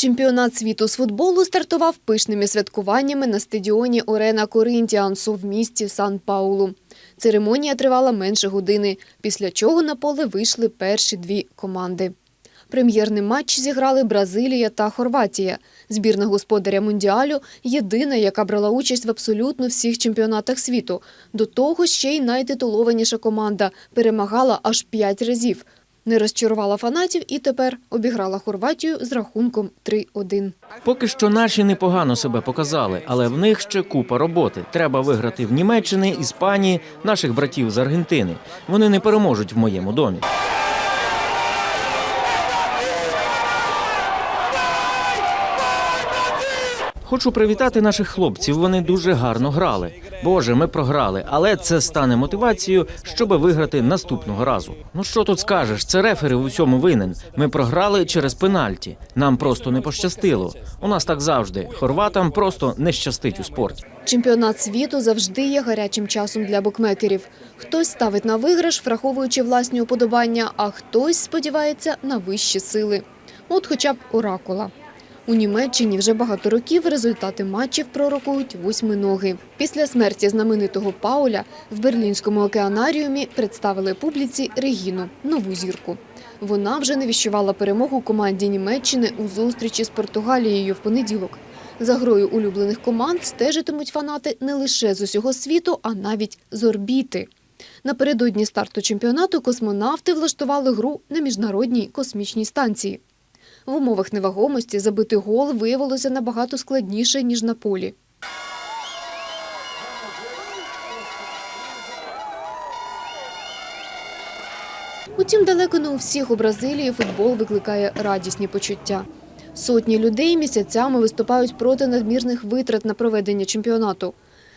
Чемпіонат світу з футболу стартував пишними святкуваннями на стадіоні Орена Коринтіансу в місті Сан-Паулу. Церемонія тривала менше години, після чого на поле вийшли перші дві команди. Прем'єрний матч зіграли Бразилія та Хорватія. Збірна господаря Мундіалю єдина, яка брала участь в абсолютно всіх чемпіонатах світу. До того ще й найтитулованіша команда перемагала аж п'ять разів. Не розчарувала фанатів і тепер обіграла Хорватію з рахунком 3-1. Поки що наші непогано себе показали, але в них ще купа роботи. Треба виграти в Німеччини, Іспанії, наших братів з Аргентини. Вони не переможуть в моєму домі. Хочу привітати наших хлопців. Вони дуже гарно грали. Боже, ми програли, але це стане мотивацією, щоб виграти наступного разу. Ну що тут скажеш? Це рефери в усьому винен. Ми програли через пенальті. Нам просто не пощастило. У нас так завжди. Хорватам просто не щастить у спорті. Чемпіонат світу завжди є гарячим часом для букмекерів. Хтось ставить на виграш, враховуючи власні уподобання, а хтось сподівається на вищі сили. От хоча б оракула. У Німеччині вже багато років результати матчів пророкують восьминоги. Після смерті знаменитого Пауля в Берлінському океанаріумі представили публіці Регіну, нову зірку. Вона вже не віщувала перемогу команді Німеччини у зустрічі з Португалією в понеділок. За грою улюблених команд стежитимуть фанати не лише з усього світу, а навіть з орбіти. Напередодні старту чемпіонату космонавти влаштували гру на міжнародній космічній станції. В умовах невагомості забити гол виявилося набагато складніше, ніж на полі. Утім, далеко не у всіх у Бразилії футбол викликає радісні почуття. Сотні людей місяцями виступають проти надмірних витрат на проведення чемпіонату.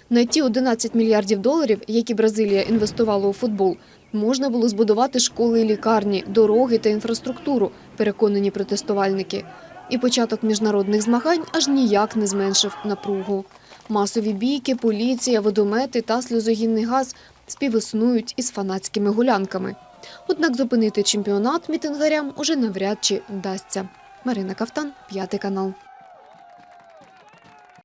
На ті 11 мільярдів доларів, які Бразилія інвестувала у футбол, можна було збудувати школи і лікарні, дороги та інфраструктуру, переконані протестувальники. І початок міжнародних змагань аж ніяк не зменшив напругу. Масові бійки, поліція, водомети та сльозогінний газ співіснують із фанатськими гулянками. Однак зупинити чемпіонат мітингарям уже навряд чи вдасться. Марина Кафтан, п'ятий канал.